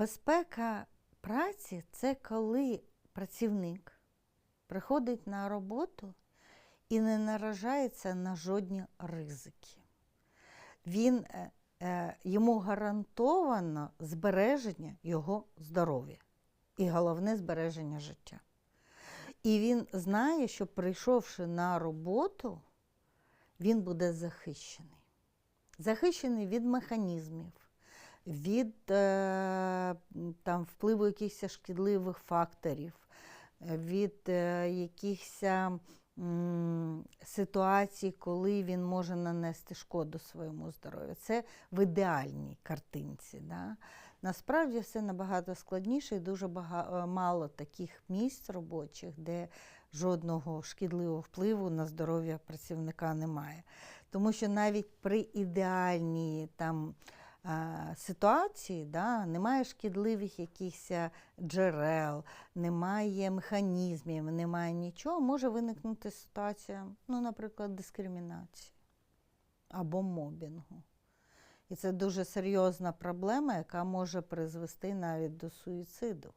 Безпека праці це коли працівник приходить на роботу і не наражається на жодні ризики. Він, е, е, йому гарантовано збереження його здоров'я і головне збереження життя. І він знає, що прийшовши на роботу, він буде захищений. Захищений від механізмів, від е, там, впливу якихось шкідливих факторів, від е, якихось ситуацій, коли він може нанести шкоду своєму здоров'ю. Це в ідеальній картинці. Да? Насправді все набагато складніше і дуже бага- е, мало таких місць робочих, де жодного шкідливого впливу на здоров'я працівника немає. Тому що навіть при ідеальній там, ситуації да, немає шкідливих якихось е, джерел, немає механізмів, немає нічого, може виникнути ситуація, ну, наприклад, дискримінації або мобінгу. І це дуже серйозна проблема, яка може призвести навіть до суїциду.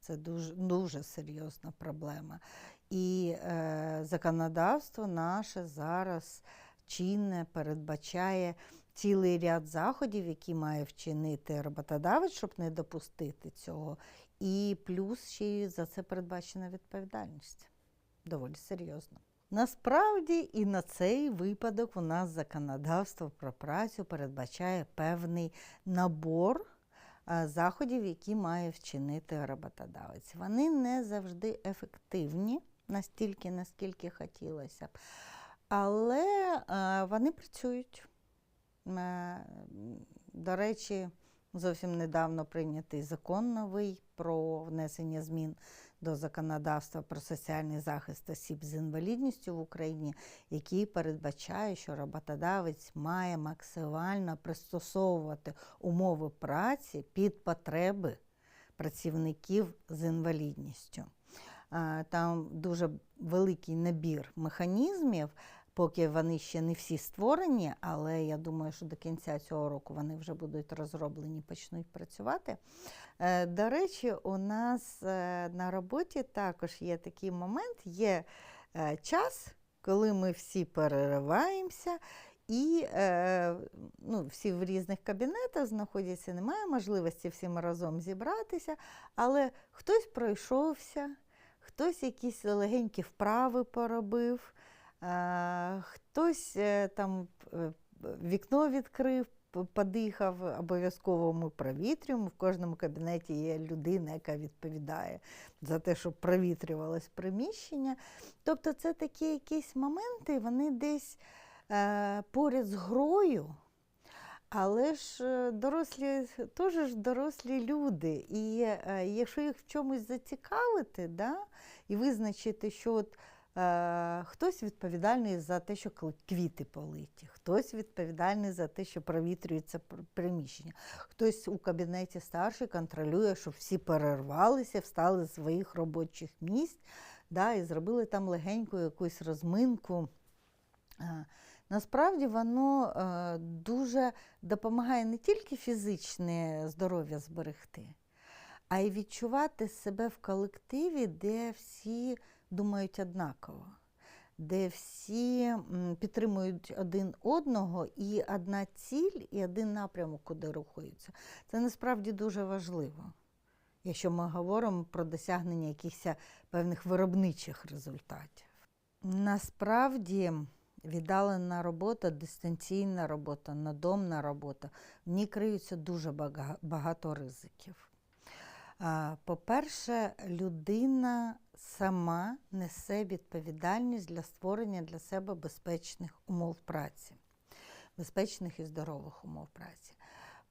Це дуже, дуже серйозна проблема. І е, законодавство наше зараз чинне передбачає цілий ряд заходів, які має вчинити роботодавець, щоб не допустити цього. І плюс ще й за це передбачена відповідальність. Доволі серйозно. Насправді і на цей випадок у нас законодавство про працю передбачає певний набор е, заходів, які має вчинити роботодавець. Вони не завжди ефективні, настільки, наскільки хотілося б, але е, вони працюють. Е, До речі, зовсім недавно прийнятий закон новий про внесення змін до законодавства про соціальний захист осіб з інвалідністю в Україні, який передбачає, що роботодавець має максимально пристосовувати умови праці під потреби працівників з інвалідністю. Там дуже великий набір механізмів, поки вони ще не всі створені, але я думаю, що до кінця цього року вони вже будуть розроблені, почнуть працювати. Е, До речі, у нас е, на роботі також є такий момент, є е, час, коли ми всі перериваємося. І ну, всі в різних кабінетах знаходяться, немає можливості всім разом зібратися, але хтось пройшовся, хтось якісь легенькі вправи поробив, хтось е, там е, вікно відкрив, подихав, обов'язково ми провітрюємо. В кожному кабінеті є людина, яка відповідає за те, щоб провітрювалось приміщення. Тобто це такі якісь моменти, вони десь е, поряд з грою. Але ж е, дорослі теж ж дорослі люди. І е, якщо їх в чомусь зацікавити, да, і визначити, що от, е, хтось відповідальний за те, що квіти политі, хтось відповідальний за те, що провітрюється приміщення, хтось у кабінеті старший контролює, щоб всі перервалися, встали з своїх робочих місць да, і зробили там легеньку якусь розминку. Е, Насправді воно е, дуже допомагає не тільки фізичне здоров'я зберегти, а й відчувати себе в колективі, де всі думають однаково, де всі підтримують один одного і одна ціль, і один напрямок, куди рухаються. Це насправді дуже важливо, якщо ми говоримо про досягнення якихось певних виробничих результатів. Насправді віддалена робота, дистанційна робота, надомна робота, в ній криються дуже багато ризиків. По-перше, людина сама несе відповідальність для створення для себе безпечних умов праці, безпечних і здорових умов праці.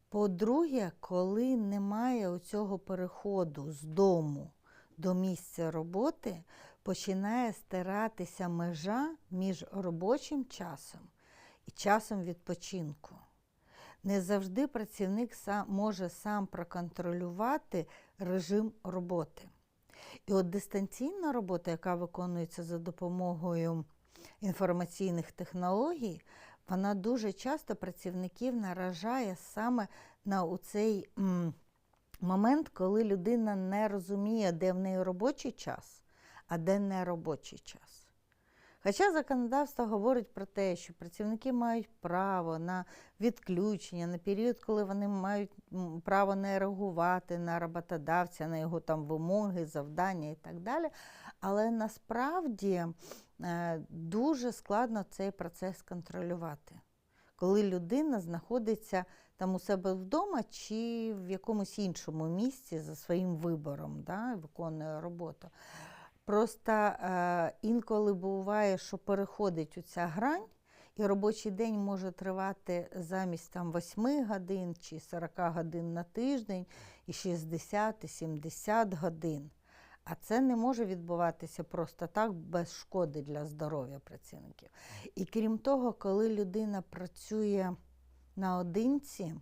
По-друге, коли немає цього переходу з дому до місця роботи, починає стиратися межа між робочим часом і часом відпочинку. Не завжди працівник сам, може сам проконтролювати режим роботи. І от дистанційна робота, яка виконується за допомогою інформаційних технологій, вона дуже часто працівників наражає саме на цей момент, коли людина не розуміє, де в неї робочий час, а де не робочий час. Хоча законодавство говорить про те, що працівники мають право на відключення на період, коли вони мають право не реагувати на роботодавця, на його там вимоги, завдання і так далі. Але насправді е, дуже складно цей процес контролювати, коли людина знаходиться там у себе вдома чи в якомусь іншому місці за своїм вибором, да, виконує роботу. Просто е, інколи буває, що переходить у ця грань, і робочий день може тривати замість там 8 годин чи 40 годин на тиждень, і 60, і 70 годин. А це не може відбуватися просто так без шкоди для здоров'я працівників. І крім того, коли людина працює наодинці,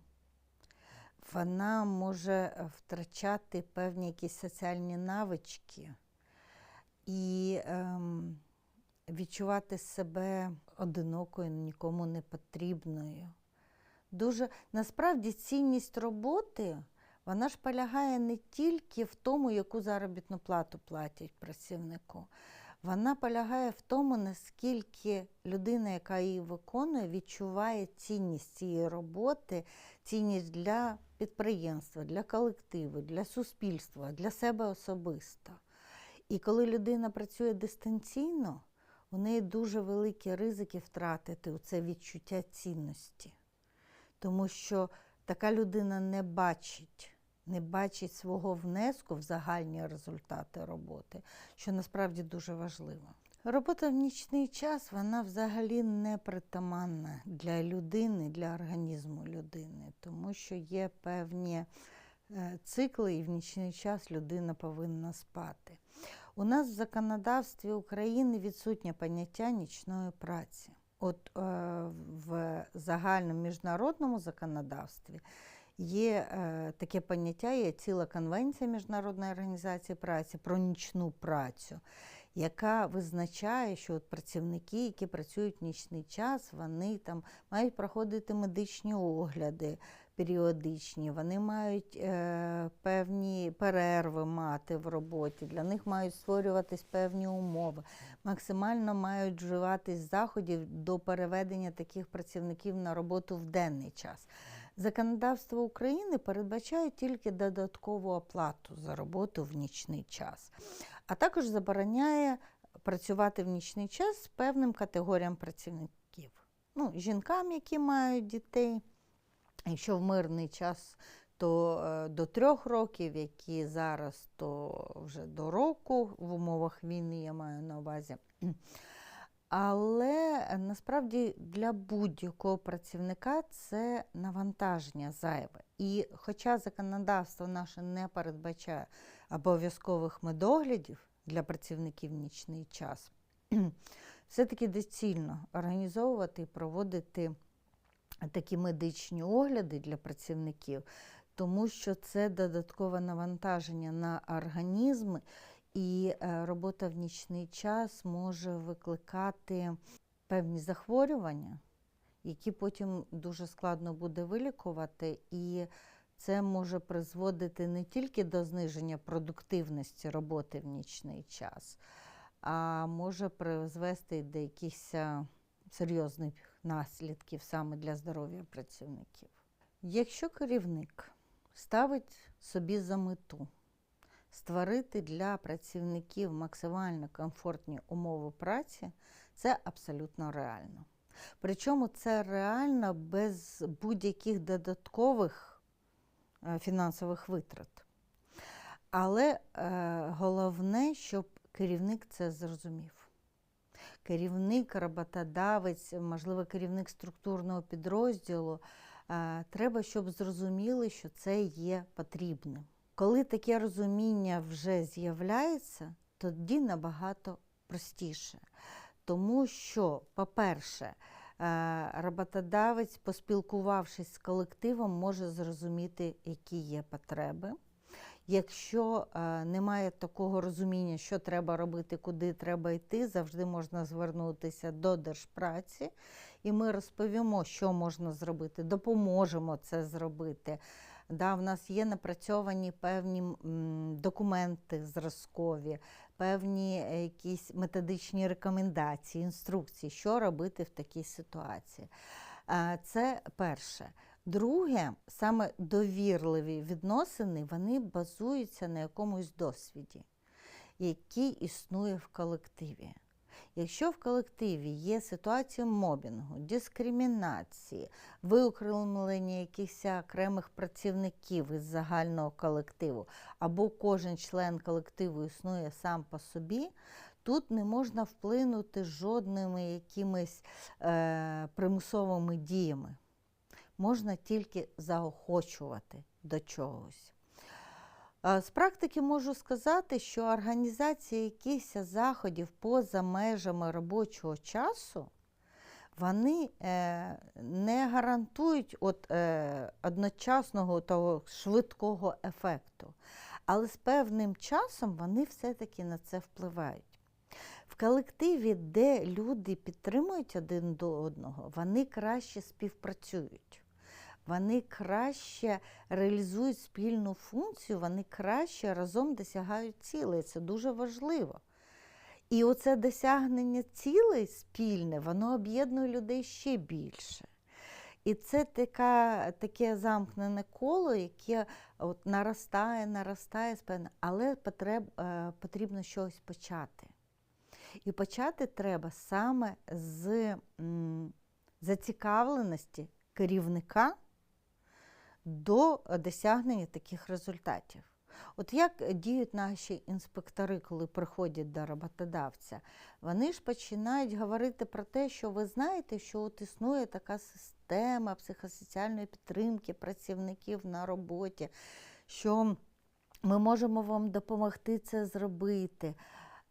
вона може втрачати певні якісь соціальні навички і ем, відчувати себе одинокою, нікому не потрібною. Дуже насправді цінність роботи вона ж полягає не тільки в тому, яку заробітну плату платять працівнику. Вона полягає в тому, наскільки людина, яка її виконує, відчуває цінність цієї роботи, цінність для підприємства, для колективу, для суспільства, для себе особисто. І коли людина працює дистанційно, у неї дуже великі ризики втратити це відчуття цінності. Тому що така людина не бачить, не бачить свого внеску в загальні результати роботи, що насправді дуже важливо. Робота в нічний час вона взагалі не притаманна для людини, для організму людини, тому що є певні цикли, і в нічний час людина повинна спати. У нас в законодавстві України відсутнє поняття нічної праці. От е, в загальному міжнародному законодавстві є е, таке поняття, є ціла конвенція Міжнародної організації праці про нічну працю, яка визначає, що от працівники, які працюють в нічний час, вони там мають проходити медичні огляди періодичні, вони мають е, певні перерви мати в роботі, для них мають створюватись певні умови, максимально мають вживатись заходів до переведення таких працівників на роботу в денний час. Законодавство України передбачає тільки додаткову оплату за роботу в нічний час, а також забороняє працювати в нічний час з певним категоріям працівників. Ну, жінкам, які мають дітей. Якщо в мирний час, то е, до трьох років, які зараз, то вже до року в умовах війни я маю на увазі. Але насправді для будь-якого працівника це навантаження зайве. І хоча законодавство наше не передбачає обов'язкових медоглядів для працівників в нічний час, все-таки доцільно організовувати і проводити такі медичні огляди для працівників, тому що це додаткове навантаження на організм, і е, робота в нічний час може викликати певні захворювання, які потім дуже складно буде вилікувати. і це може призводити не тільки до зниження продуктивності роботи в нічний час, а може призвести до якихось е, серйозних наслідків саме для здоров'я працівників. Якщо керівник ставить собі за мету створити для працівників максимально комфортні умови праці, це абсолютно реально. Причому це реально без будь-яких додаткових е, фінансових витрат. Але е, головне, щоб керівник це зрозумів керівник, роботодавець, можливо, керівник структурного підрозділу, е, треба, щоб зрозуміли, що це є потрібним. Коли таке розуміння вже з'являється, тоді набагато простіше. Тому що, по-перше, е, роботодавець, поспілкувавшись з колективом, може зрозуміти, які є потреби. Якщо е, немає такого розуміння, що треба робити, куди треба йти, завжди можна звернутися до держпраці, і ми розповімо, що можна зробити, допоможемо це зробити. Да, в нас є напрацьовані певні документи зразкові, певні е, якісь методичні рекомендації, інструкції, що робити в такій ситуації. Е, Це перше. Друге, саме довірливі відносини, вони базуються на якомусь досвіді, який існує в колективі. Якщо в колективі є ситуація мобінгу, дискримінації, виокремлення якихось окремих працівників із загального колективу, або кожен член колективу існує сам по собі, тут не можна вплинути жодними якимись е, примусовими діями. Можна тільки заохочувати до чогось. З практики можу сказати, що організація якихось заходів поза межами робочого часу, вони е, не гарантують от, е, одночасного того швидкого ефекту. Але з певним часом вони все-таки на це впливають. В колективі, де люди підтримують один до одного, вони краще співпрацюють. Вони краще реалізують спільну функцію, вони краще разом досягають цілей. Це дуже важливо. І оце досягнення цілей спільне, воно об'єднує людей ще більше. І це така, таке замкнене коло, яке от наростає, наростає, але потреб, е, потрібно щось почати. І почати треба саме з зацікавленості керівника до досягнення таких результатів. От як діють наші інспектори, коли приходять до роботодавця? Вони ж починають говорити про те, що ви знаєте, що от існує така система психосоціальної підтримки працівників на роботі, що ми можемо вам допомогти це зробити.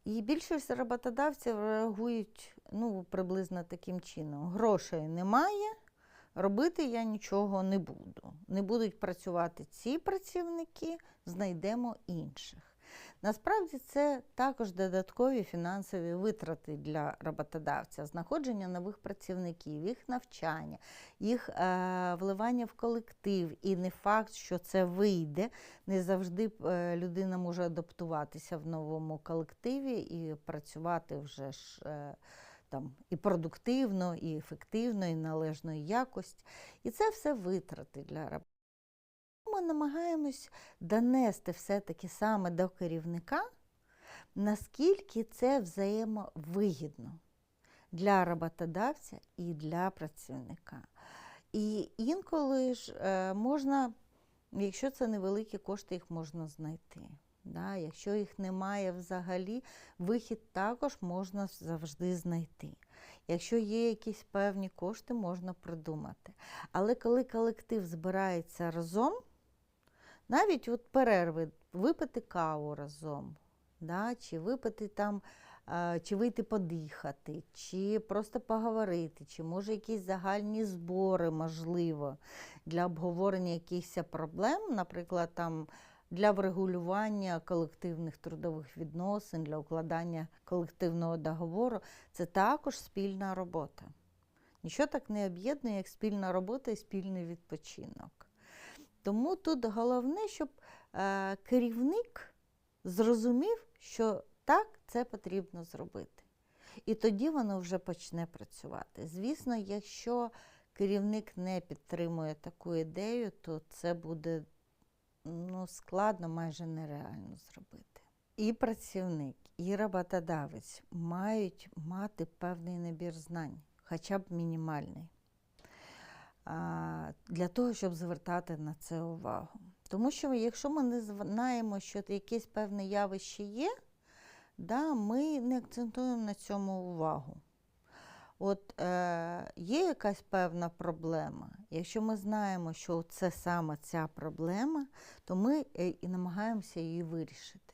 І більшість роботодавців реагують ну, приблизно таким чином: грошей немає, робити я нічого не буду. Не будуть працювати ці працівники, знайдемо інших. Насправді це також додаткові фінансові витрати для роботодавця, знаходження нових працівників, їх навчання, їх е, вливання в колектив. І не факт, що це вийде. Не завжди е, людина може адаптуватися в новому колективі і працювати вже ж. Там і продуктивно, і ефективно, і належної якості. І це все витрати для роботи. Ми намагаємось донести все-таки саме до керівника, наскільки це взаємовигідно для роботодавця і для працівника. І інколи ж е, можна, якщо це невеликі кошти, їх можна знайти. Да? Якщо їх немає взагалі, вихід також можна завжди знайти. Якщо є якісь певні кошти, можна придумати. Але коли колектив збирається разом, навіть от перерви, випити каву разом, да? чи випити там, чи вийти подихати, чи просто поговорити, чи може якісь загальні збори, можливо, для обговорення якихось проблем, наприклад, там для врегулювання колективних трудових відносин, для укладання колективного договору, це також спільна робота. Нічого так не об'єднує, як спільна робота і спільний відпочинок. Тому тут головне, щоб е, керівник зрозумів, що так, це потрібно зробити. І тоді воно вже почне працювати. Звісно, якщо керівник не підтримує таку ідею, то це буде ну, складно, майже нереально зробити. І працівник, і роботодавець мають мати певний набір знань, хоча б мінімальний, для того, щоб звертати на це увагу. Тому що якщо ми не знаємо, що якесь певне явище є, да, ми не акцентуємо на цьому увагу. От е, є якась певна проблема. Якщо ми знаємо, що це саме ця проблема, то ми е, і намагаємося її вирішити.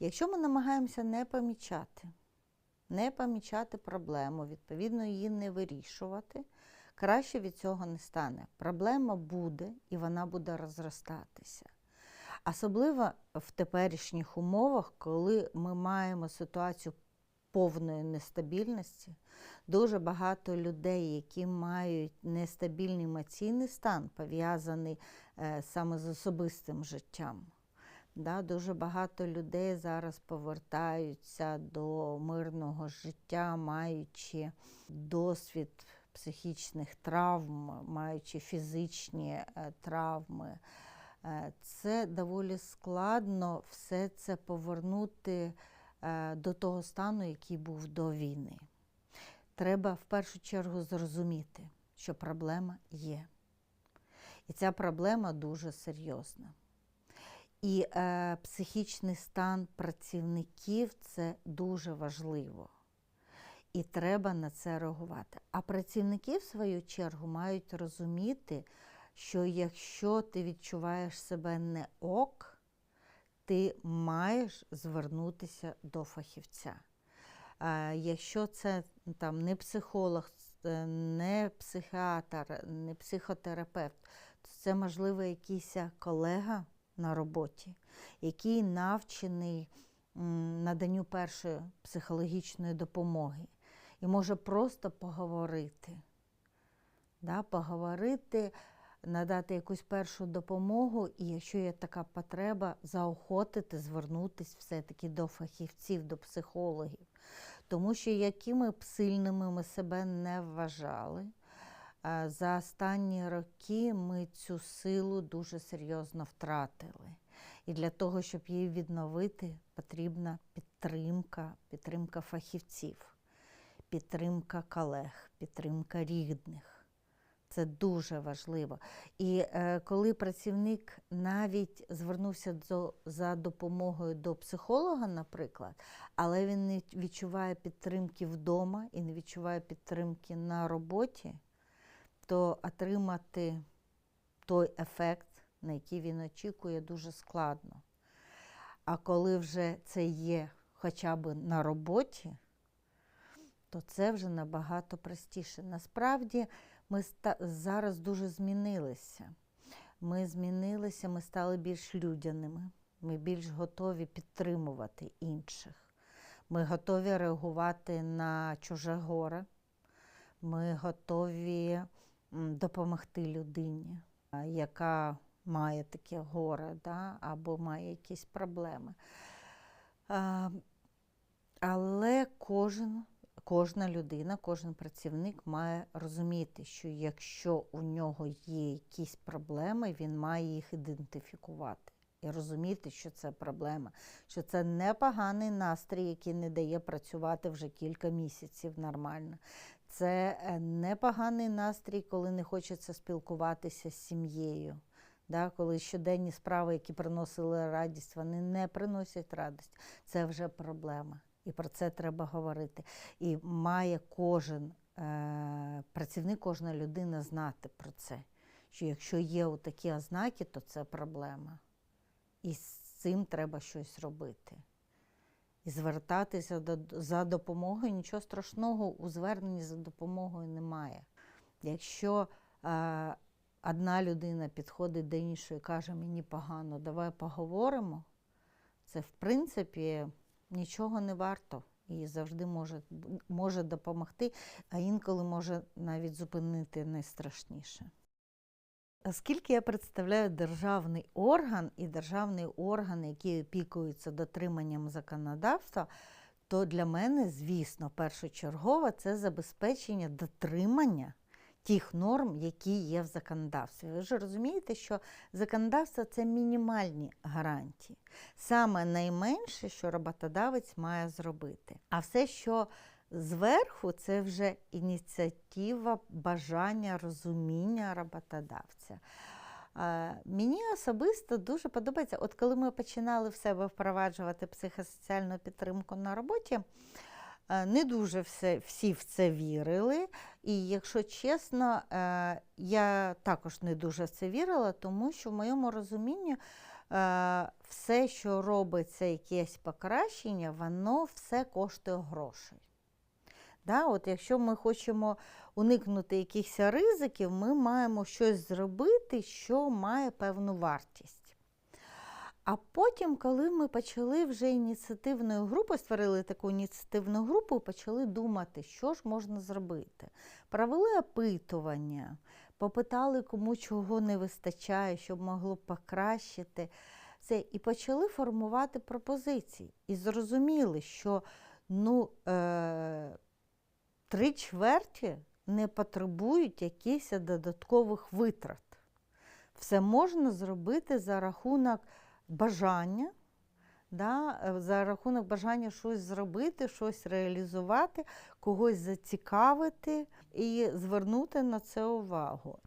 Якщо ми намагаємося не помічати, не помічати проблему, відповідно, її не вирішувати, краще від цього не стане. Проблема буде і вона буде розростатися. Особливо в теперішніх умовах, коли ми маємо ситуацію повної нестабільності. Дуже багато людей, які мають нестабільний емоційний стан, пов'язаний е, саме з особистим життям. Да, дуже багато людей зараз повертаються до мирного життя, маючи досвід психічних травм, маючи фізичні е, травми. Е, Це доволі складно все це повернути до того стану, який був до війни. Треба в першу чергу зрозуміти, що проблема є. І ця проблема дуже серйозна. І е, психічний стан працівників це дуже важливо. І треба на це реагувати. А працівники, в свою чергу, мають розуміти, що якщо ти відчуваєш себе не ок, ти маєш звернутися до фахівця. Е, Якщо це там не психолог, е, не психіатр, не психотерапевт, то це можливо якийсь колега на роботі, який навчений наданню першої психологічної допомоги і може просто поговорити. Да, поговорити, надати якусь першу допомогу, і якщо є така потреба, заохотити, звернутися все-таки до фахівців, до психологів. Тому що якими б сильними ми себе не вважали, за останні роки ми цю силу дуже серйозно втратили. І для того, щоб її відновити, потрібна підтримка, підтримка фахівців, підтримка колег, підтримка рідних. Це дуже важливо. І е, коли працівник навіть звернувся до, за допомогою до психолога, наприклад, але він не відчуває підтримки вдома і не відчуває підтримки на роботі, то отримати той ефект, на який він очікує, дуже складно. А коли вже це є хоча б на роботі, то це вже набагато простіше. Насправді ми зараз дуже змінилися. Ми змінилися, ми стали більш людяними, ми більш готові підтримувати інших. Ми готові реагувати на чуже горе. Ми готові допомогти людині, яка має таке горе да, або має якісь проблеми. Але кожен, кожна людина, кожен працівник має розуміти, що якщо у нього є якісь проблеми, він має їх ідентифікувати. І розуміти, що це проблема, що це непоганий настрій, який не дає працювати вже кілька місяців нормально. Це е, непоганий настрій, коли не хочеться спілкуватися з сім'єю. Да, коли щоденні справи, які приносили радість, вони не приносять радість. Це вже проблема. І про це треба говорити. І має кожен е, працівник, кожна людина знати про це. Що якщо є такі ознаки, то це проблема. І з цим треба щось робити. І звертатися до, за допомогою, нічого страшного у зверненні за допомогою немає. Якщо е, одна людина підходить до іншої і каже, мені погано, давай поговоримо, це в принципі нічого не варто і завжди може, може допомогти, а інколи може навіть зупинити найстрашніше. Оскільки я представляю державний орган і державний орган, який опікується дотриманням законодавства, то для мене, звісно, першочергово це забезпечення дотримання тих норм, які є в законодавстві. Ви ж розумієте, що законодавство це мінімальні гарантії. Саме найменше, що роботодавець має зробити. А все, що зверху, це вже ініціатива, бажання, розуміння роботодавця. Мені особисто дуже подобається, от коли ми починали в себе впроваджувати психосоціальну підтримку на роботі, не дуже все, всі в це вірили. І якщо чесно, е, я також не дуже в це вірила, тому що в моєму розумінні е, все, що робиться, якесь покращення, воно все коштує грошей. Да, от Якщо ми хочемо уникнути якихось ризиків, ми маємо щось зробити, що має певну вартість. А потім, коли ми почали вже ініціативною групою, створили таку ініціативну групу, почали думати, що ж можна зробити. Провели опитування, попитали, кому чого не вистачає, щоб могло покращити це, і почали формувати пропозиції. І зрозуміли, що ну, е, три чверті не потребують якихось додаткових витрат. Все можна зробити за рахунок бажання, да, е, за рахунок бажання щось зробити, щось реалізувати, когось зацікавити і звернути на це увагу.